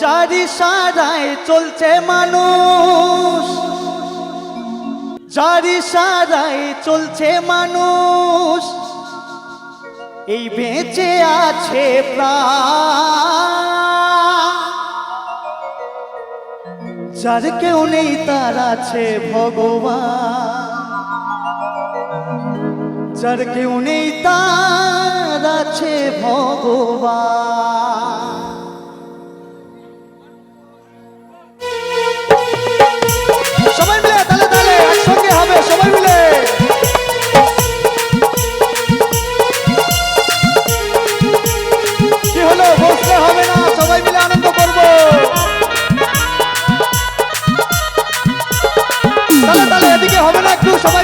জারি সারায় চলছে মানুষ জারি সারায় চলছে মানুষ, এই বেঁচে আছে যার কেউ নেই, তার আছে ভগবান। যার কেউ নেই, তার আছে ভগবান। 有什么？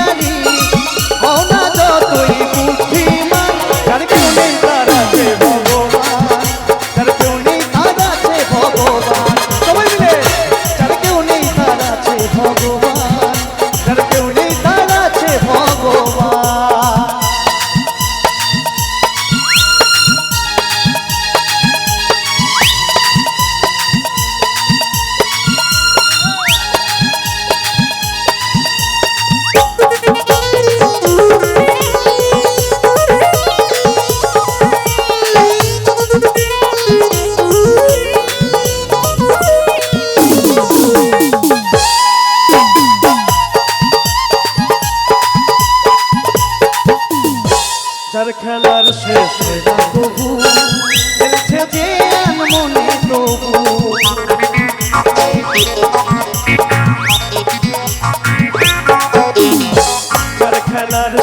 খেলার শেষে প্রভু খেলছে যে মনে প্রভু। খেলার